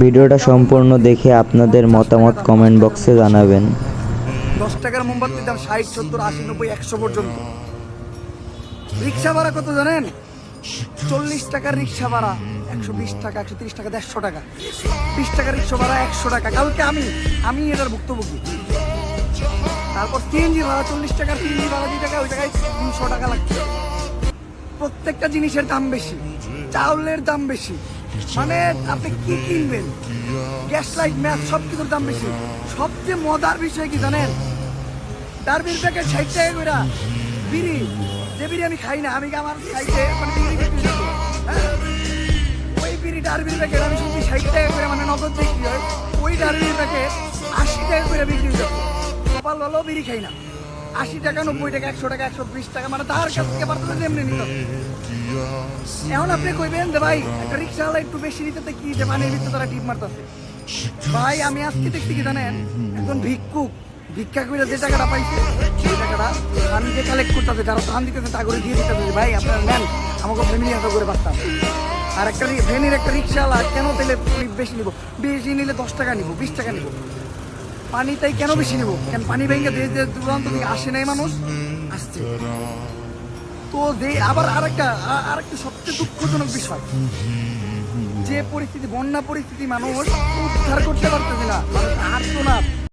ভিডিওটা সম্পূর্ণ দেখে আপনাদের মতামত কমেন্ট বক্সে জানাবেন। দশ টাকার মোমবাতির দাম ষাট সত্তর আশি নব্বই একশো পর্যন্ত। রিক্সা ভাড়া কত জানেন? চল্লিশ টাকার রিক্সা ভাড়া একশো বিশ টাকা একশো তিরিশ টাকা দেড়শো টাকা। বিশ টাকা রিক্সা ভাড়া একশো টাকা। কালকে আমি আমি এটার ভুক্তভোগী। তারপর সিএনজি ভাড়া চল্লিশ টাকার সিএনজি ভাড়া দুই টাকা ওই জায়গায় তিনশো টাকা লাগছে প্রত্যেকটা জিনিসের দাম বেশি চাউলের দাম বেশি মানে আপনি কি কিনবেন? গ্যাস লাইট ম্যাচ সব কিছুর দাম বেশি। সবচেয়ে মজার বিষয় কি জানেন? ডারবির প্যাকেট ষাট টাকা করে বিড়ি, যে বিড়ি আমি খাই না, আমি আমার খাইতে মানে হ্যাঁ? ওই বিড়ি ডারবির প্যাকেট আমি শুনছি ষাট টাকা করে মানে নগদ বিক্রি হয়। ওই ডারবির প্যাকেট আশি টাকা করে বিক্রি হয় কপাল ভালো, বিড়ি খাই না। আশি টাকা, নব্বই টাকা, একশো টাকা, একশো বিশ টাকা মানে তার কাছ থেকে পারতেছে এমনি নিত। এখন আপনি কইবেন যে, ভাই, একটা রিক্সাওয়ালা একটু বেশি নিতে কি যে পানির ভিতরে তারা টিপ মারতেছে? ভাই, আমি আজকে দেখছি কি জানেন, একজন ভিক্ষুক ভিক্ষা করে যে টাকাটা পাইছে, সেই টাকাটা ধান দিয়ে কালেক্ট করতেছে, যারা ধান দিতেছে তা করে দিয়ে দিতেছে যে, ভাই, আপনার নেন, আমাকে ফ্যামিলি এত করে বাঁচতাম। আর একটা ভ্যানের একটা রিক্সাওয়ালা কেন তেলে বেশি নিব? বেশি নিলে দশ টাকা নিব, বিশ টাকা নিব। পানি তাই কেন বেশি নিব? কেন পানি ভেঙে দিয়ে যে দূরান্ত থেকে আসে নাই মানুষ? আসছে। তো যে আবার আরেকটা আরেকটা সবচেয়ে দুঃখজনক বিষয়। যে পরিস্থিতি, বন্যা পরিস্থিতি মানুষ উদ্ধার করতে পারতেছে না মানুষ